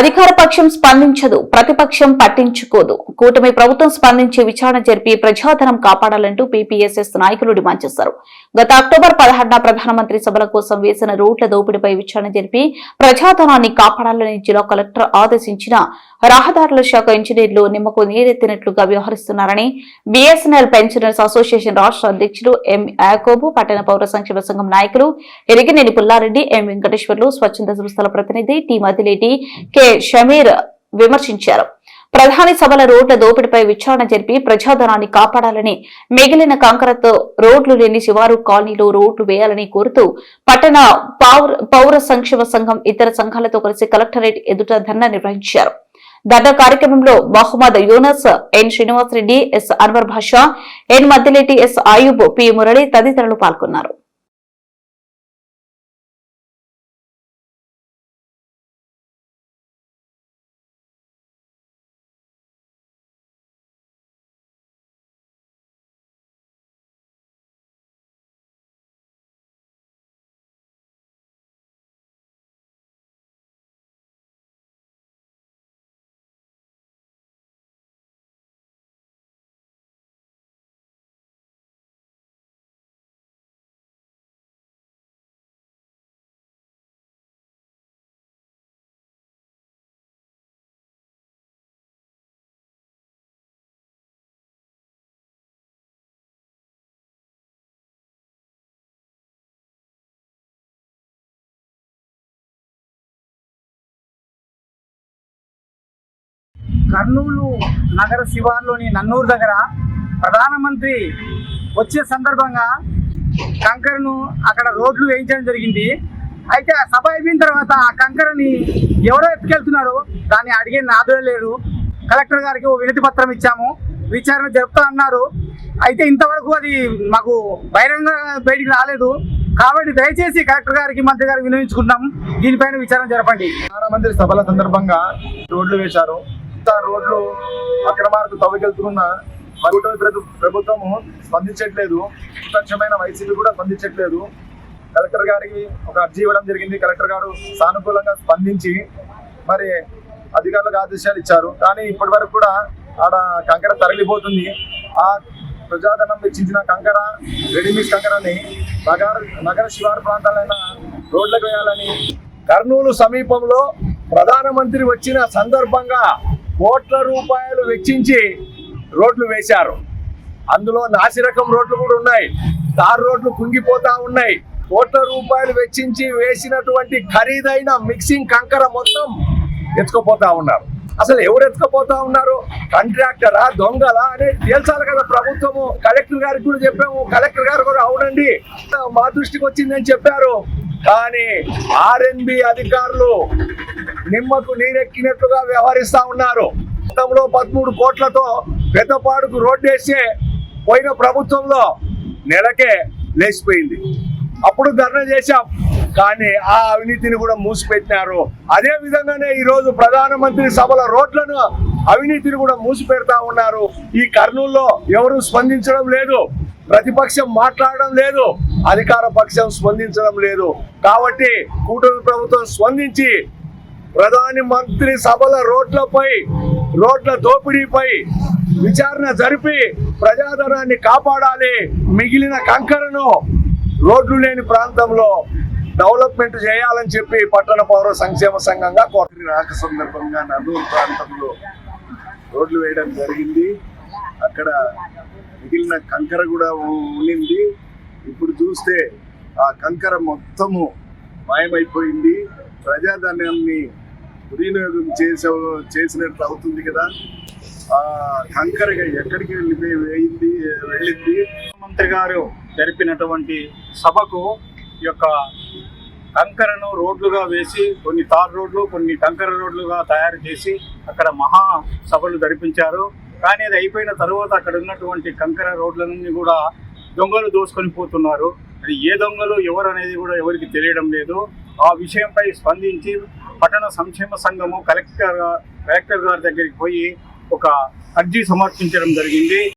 అధికార పక్షం స్పందించదు ప్రతిపక్షం పట్టించుకోదు. కూటమి ప్రభుత్వం స్పందించి విచారణ జరిపి ప్రజాధనం కాపాడాలంటూ పీపీఎస్ఎస్ నాయకులు డిమాండ్ చేశారు. గత అక్టోబర్ పదహారున ప్రధానమంత్రి సభల కోసం వేసిన రోడ్ల దోపిడీపై విచారణ జరిపి ప్రజాధనాన్ని కాపాడాలని జిల్లా కలెక్టర్ ఆదేశించిన రహదారుల శాఖ ఇంజనీర్లు నిమ్మకు నీరెత్తినట్లుగా వ్యవహరిస్తున్నారని బీఎస్ఎన్ఎల్ పెన్షనర్స్ అసోసియేషన్ రాష్ట్ర అధ్యక్షుడు ఎం యాకోబు పట్టణ పౌర సంక్షేమ సంఘం నాయకులు ఎరిగినేని పుల్లారెడ్డి ఎం వెంకటేశ్వర్లు స్వచ్ఛంద సంస్థల ప్రతినిధి టి మదిలేటి కె షమీర్ విమర్శించారు. ప్రధాని సభల రోడ్ల దోపిడీపై విచారణ జరిపి ప్రజాధనాన్ని కాపాడాలని మిగిలిన కంకరతో రోడ్లు లేని శివారు కాలనీలో రోడ్లు వేయాలని కోరుతూ పట్టణ పౌర పౌర సంక్షేమ సంఘం ఇతర సంఘాలతో కలిసి కలెక్టరేట్ ఎదుట ధర్నా నిర్వహించారు. ధర్నా కార్యక్రమంలో Mohammed Yunus N Srinivasareddy S Anwar Basha N Madhileti S Ayub P Murali తదితరులు పాల్గొన్నారు. కర్నూలు నగర శివార్లోని నన్నూరు దగ్గర ప్రధానమంత్రి వచ్చే సందర్భంగా కంకరను అక్కడ రోడ్లు వేయించడం జరిగింది. అయితే ఆ సభ అయిపోయిన తర్వాత ఆ కంకరని ఎవరో ఎత్తుకెళ్తున్నారు దాన్ని అడిగే నాదులే లేరు కలెక్టర్ గారికి ఓ వినతి పత్రం ఇచ్చాము. విచారణ జరుపుతా అన్నారు. అయితే ఇంతవరకు అది మాకు బహిరంగ బయటికి రాలేదు. కాబట్టి దయచేసి కలెక్టర్ గారికి మంత్రి గారికి వినియోగించుకుంటున్నాం దీనిపైన విచారణ జరపండి. ప్రధానమంత్రి సభల సందర్భంగా రోడ్లు వేశారు. ఇంత రోడ్లు అక్రమాలకు తవ్వకెళ్తున్న కూటమి ప్రభు- ప్రభుత్వము స్పందించట్లేదు. సుతక్షమైన వైసీపీ కూడా స్పందించట్లేదు. కలెక్టర్ గారికి ఒక అర్జీ ఇవ్వడం జరిగింది. కలెక్టర్ గారు సానుకూలంగా స్పందించి మరి అధికారులకు ఆదేశాలు ఇచ్చారు. కానీ ఇప్పటి వరకు కూడా ఆడ కంకర తరలిపోతుంది. ఆ ప్రజాధనం వెచ్చించిన కంకర రెడీమేడ్ కంకరని నగర నగర శివారు ప్రాంతాలైన రోడ్లకు వేయాలని కర్నూలు సమీపంలో ప్రధానమంత్రి వచ్చిన సందర్భంగా కోట్ల రూపాయలు వెచ్చించి రోడ్లు వేశారు. అందులో నాసిరకం రోడ్లు కూడా ఉన్నాయి. తార్ రోడ్లు కుంగిపోతా ఉన్నాయి. కోట్ల రూపాయలు వెచ్చించి వేసినటువంటి ఖరీదైన మిక్సింగ్ కంకర మొత్తం ఎత్తుకుపోతా ఉన్నారు. అసలు ఎవరు ఎత్తుకుపోతా ఉన్నారు? కాంట్రాక్టరా దొంగలా? అనేది తేల్చాలి కదా ప్రభుత్వము. కలెక్టర్ గారికి కూడా చెప్పాము. కలెక్టర్ గారు కూడా అవునండి. మా దృష్టికి వచ్చిందని చెప్పారు. కానీ ఆర్ఎన్బి అధికారులు నిమ్మకు నీరెక్కినట్లుగా వ్యవహరిస్తా ఉన్నారు. గతంలో పదమూడు కోట్లతో పెద్దపాడుకు రోడ్డు పోయిన ప్రభుత్వంలో నెలకే లేచిపోయింది. అప్పుడు ధర్నా చేశాం. కానీ ఆ అవినీతిని కూడా మూసిపెట్టినారు. అదే విధంగానే ఈరోజు ప్రధానమంత్రి సభల రోడ్లను అవినీతిని కూడా మూసిపెడతా ఉన్నారు. ఈ కర్నూల్లో ఎవరు స్పందించడం లేదు. ప్రతిపక్షం మాట్లాడడం లేదు. అధికార పక్షం స్పందించడం లేదు. కాబట్టి కూటమి ప్రభుత్వం స్పందించి ప్రధాని మంత్రి సభల రోడ్లపై రోడ్ల దోపిడీపై విచారణ జరిపి ప్రజాధనాన్ని కాపాడాలి. మిగిలిన కంకరను రోడ్లు లేని ప్రాంతంలో డెవలప్మెంట్ చేయాలని చెప్పి పట్టణ పౌర సంక్షేమ సంఘంగా కోరి రాక సందర్భంగా నల్లూరు ప్రాంతంలో రోడ్లు వేయడం జరిగింది. అక్కడ మిగిలిన కంకర కూడా ఉండింది ఇప్పుడు చూస్తే ఆ కంకర మొత్తము మాయమైపోయింది. ప్రజాధాన్యాన్ని వినియోగం చేసే చేసినట్లు అవుతుంది కదా. ఆ కంకరగా ఎక్కడికి వెళ్ళిపోయి వేయింది వెళ్ళింది. మంత్రి గారు జరిపినటువంటి సభకు యొక్క కంకరను రోడ్లుగా వేసి కొన్ని తార్ రోడ్లు కొన్ని కంకర రోడ్లుగా తయారు చేసి అక్కడ మహా సభలు జరిపించారు. కానీ అది అయిపోయిన తర్వాత అక్కడ ఉన్నటువంటి కంకర రోడ్లన్నీ కూడా దొంగలు దోసుకొని పోతున్నారు. అది ఏ దొంగలు ఎవరు అనేది కూడా ఎవరికి తెలియడం లేదు. ఆ విషయంపై స్పందించి పట్టణ సంక్షేమ సంఘము కలెక్టర్ కలెక్టర్ గారి దగ్గరికి పోయి ఒక అర్జీ సమర్పించడం జరిగింది.